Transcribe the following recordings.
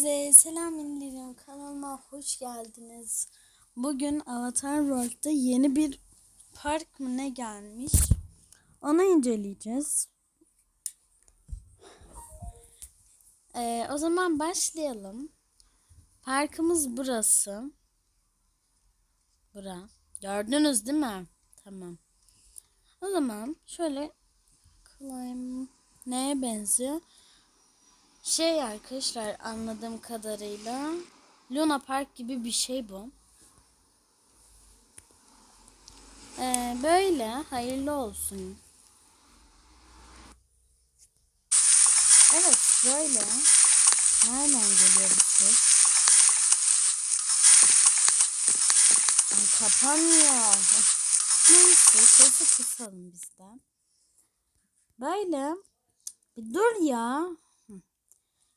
Herkese selam inilerim kanalıma hoş geldiniz. Bugün Avatar World'da yeni bir park mı ne gelmiş? Onu inceleyeceğiz. Ee, o zaman başlayalım. Parkımız burası. Bura. Gördünüz değil mi? Tamam. O zaman şöyle climb neye benziyor? Şey arkadaşlar anladığım kadarıyla Luna Park gibi bir şey bu. Ee, böyle hayırlı olsun. Evet böyle. Nereden geliyor bu ses? Ay, kapanmıyor. Neyse sesi kısalım bizden. Böyle. Bir dur ya.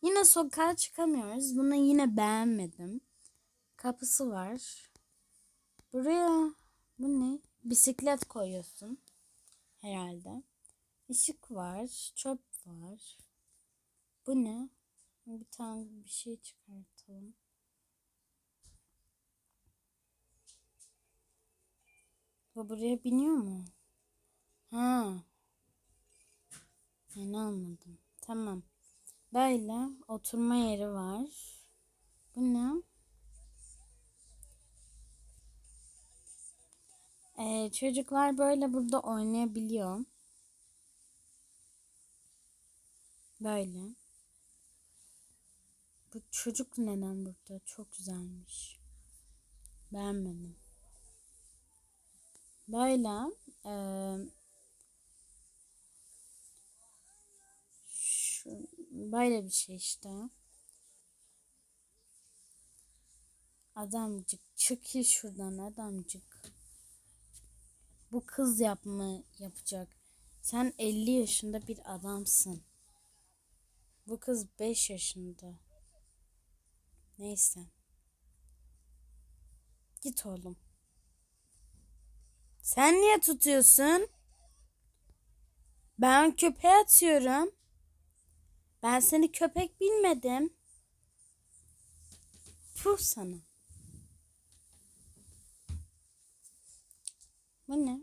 Yine sokağa çıkamıyoruz. Bunu yine beğenmedim. Kapısı var. Buraya bu ne? Bisiklet koyuyorsun. Herhalde. Işık var. Çöp var. Bu ne? Bir tane bir şey çıkartalım. Bu buraya biniyor mu? Ha. Yani anladım. Tamam. Böyle oturma yeri var. Bu ne? Ee, çocuklar böyle burada oynayabiliyor. Böyle. Bu çocuk neden burada? Çok güzelmiş. Beğenmedim. Böyle. Ee, şu, böyle bir şey işte. Adamcık çık şuradan adamcık. Bu kız yapma yapacak. Sen 50 yaşında bir adamsın. Bu kız 5 yaşında. Neyse. Git oğlum. Sen niye tutuyorsun? Ben köpeğe atıyorum. Ben seni köpek bilmedim. Puh sana. Bu ne?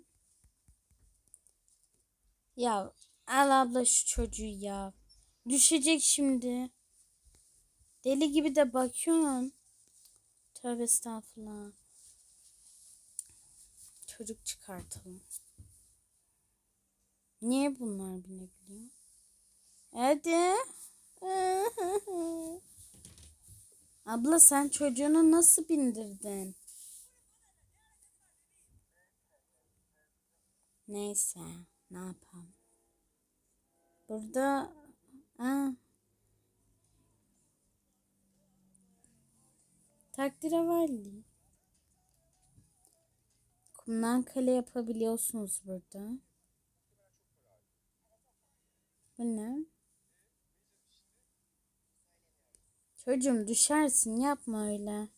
Ya al abla şu çocuğu ya. Düşecek şimdi. Deli gibi de bakıyorsun. Tövbe estağfurullah. Çocuk çıkartalım. Niye bunlar binebiliyor? Hadi. Abla sen çocuğunu nasıl bindirdin? Neyse ne yapalım. Burada Aa. Takdiravalli. Kumdan kale yapabiliyorsunuz burada. Bu ne? Çocuğum düşersin yapma öyle.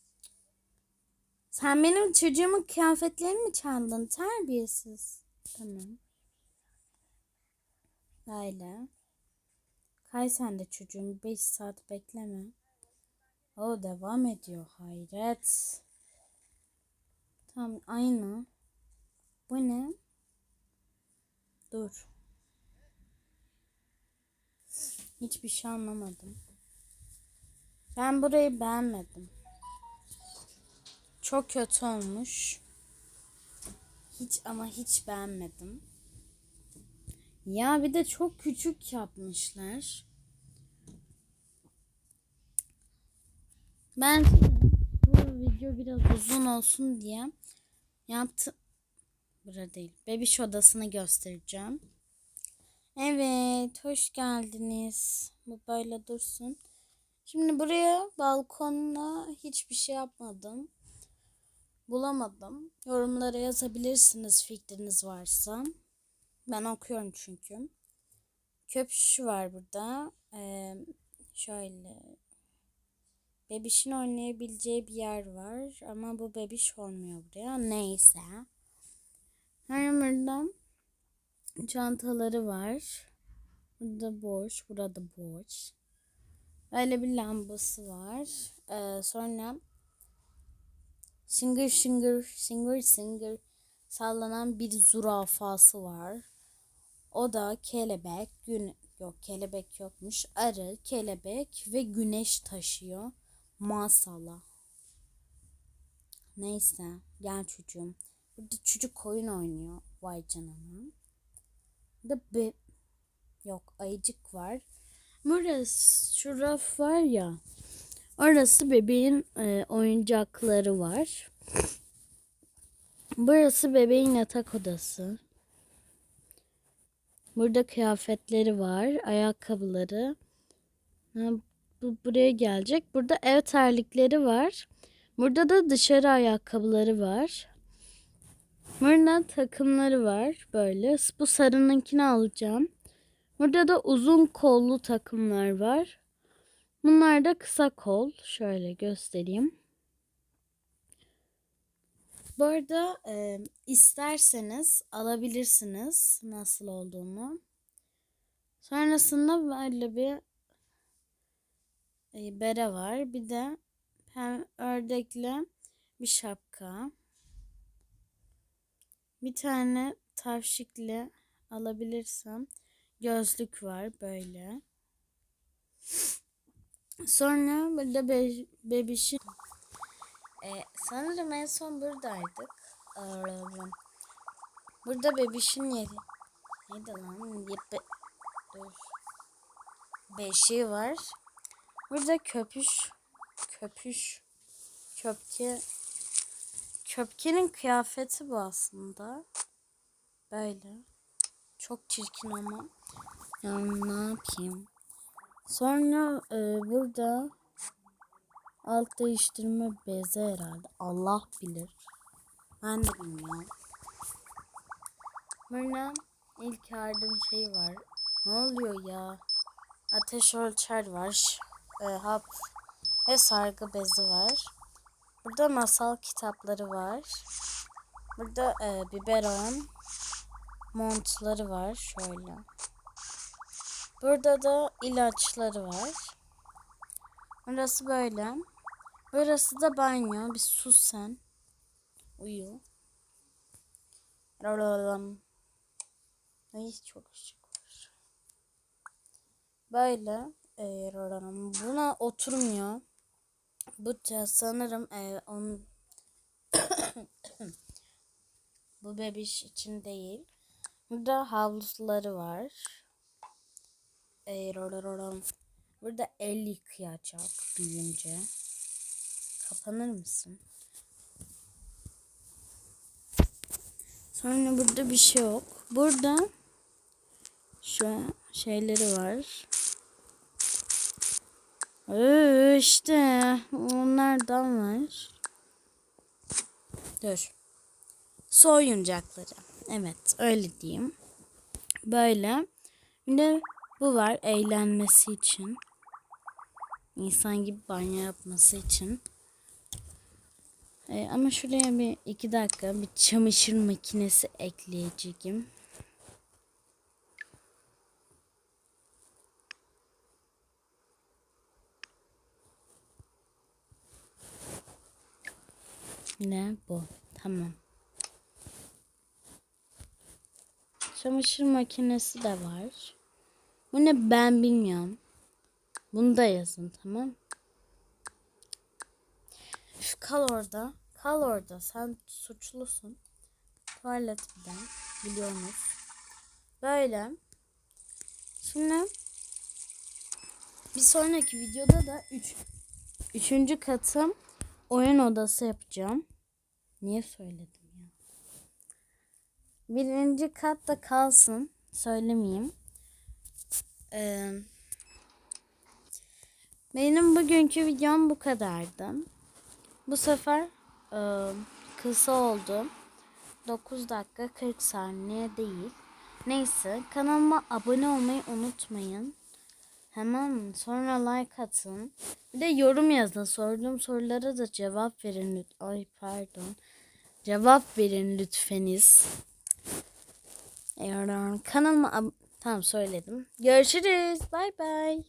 Sen benim çocuğumun kıyafetlerini mi çaldın? Terbiyesiz. Tamam. Böyle. Kay sen de çocuğum 5 saat bekleme. O devam ediyor hayret. Tam aynı. Bu ne? Dur. Hiçbir şey anlamadım. Ben burayı beğenmedim. Çok kötü olmuş. Hiç ama hiç beğenmedim. Ya bir de çok küçük yapmışlar. Ben bu video biraz uzun olsun diye yaptım. Burada değil. Bebiş odasını göstereceğim. Evet, hoş geldiniz. Bu böyle dursun. Şimdi buraya balkonla hiçbir şey yapmadım. Bulamadım. Yorumlara yazabilirsiniz fikriniz varsa. Ben okuyorum çünkü. Köpüş var burada. Ee, şöyle. Bebişin oynayabileceği bir yer var. Ama bu bebiş olmuyor buraya. Neyse. Hem burada çantaları var. Burada boş. Burada boş. Böyle bir lambası var. Ee, sonra singer singer singer singer sallanan bir zürafası var. O da kelebek, gün yok kelebek yokmuş. Arı, kelebek ve güneş taşıyor. Maşallah. Neyse gel çocuğum. Burada çocuk oyun oynuyor. Vay canına. Burada be yok ayıcık var. Burası şu raf var ya. Orası bebeğin e, oyuncakları var. Burası bebeğin yatak odası. Burada kıyafetleri var, ayakkabıları. Ha, bu buraya gelecek. Burada ev terlikleri var. Burada da dışarı ayakkabıları var. Burada takımları var böyle. Bu sarınınkini alacağım. Burada da uzun kollu takımlar var. Bunlar da kısa kol. Şöyle göstereyim. Bu arada e, isterseniz alabilirsiniz nasıl olduğunu. Sonrasında böyle bir e, bere var. Bir de hem ördekli bir şapka. Bir tane tavşikli alabilirsem gözlük var böyle. Sonra burada be bebişin ee, sanırım en son buradaydık. Burada bebişin yeri. Neydi lan? Be Dur. Beşiği var. Burada köpüş. Köpüş. Köpke. Köpkenin kıyafeti bu aslında. Böyle. Çok çirkin ama. Ya ne yapayım? Sonra e, burada alt değiştirme bezi herhalde. Allah bilir. Ben de bilmiyorum. Burada ilk yardım şeyi var. Ne oluyor ya? Ateş ölçer var. E, hap ve sargı bezi var. Burada masal kitapları var. Burada e, biberon montları var şöyle. Burada da ilaçları var. Burası böyle. Burası da banyo. Bir sus sen. Uyu. Ay çok ışık var. Böyle. E, buna oturmuyor. Bu sanırım e, onun bu bebiş için değil. Burada havluları var. Burada el yıkayacak büyüyünce. Kapanır mısın? Sonra burada bir şey yok. Burada şu şeyleri var. Ee, işte onlardan var. Dur. Su oyuncakları. Evet öyle diyeyim. Böyle. Bir de bu var eğlenmesi için. İnsan gibi banyo yapması için. Ee, ama şuraya bir iki dakika bir çamaşır makinesi ekleyeceğim. Ne bu? Tamam. Çamaşır makinesi de var. Bu ne ben bilmiyorum. Bunu da yazın tamam. Üf, kal orada. Kal orada. Sen suçlusun. Tuvalet bir de. Biliyorsunuz. Böyle. Şimdi bir sonraki videoda da üç, üçüncü katım oyun odası yapacağım. Niye söyledim? Birinci katta kalsın. Söylemeyeyim. Ee, benim bugünkü videom bu kadardı. Bu sefer e, kısa oldu. 9 dakika 40 saniye değil. Neyse kanalıma abone olmayı unutmayın. Hemen sonra like atın. Bir de yorum yazın. Sorduğum sorulara da cevap verin. Ay pardon. Cevap verin lütfeniz. Kanalıma Tamam söyledim. Görüşürüz. Bay bay.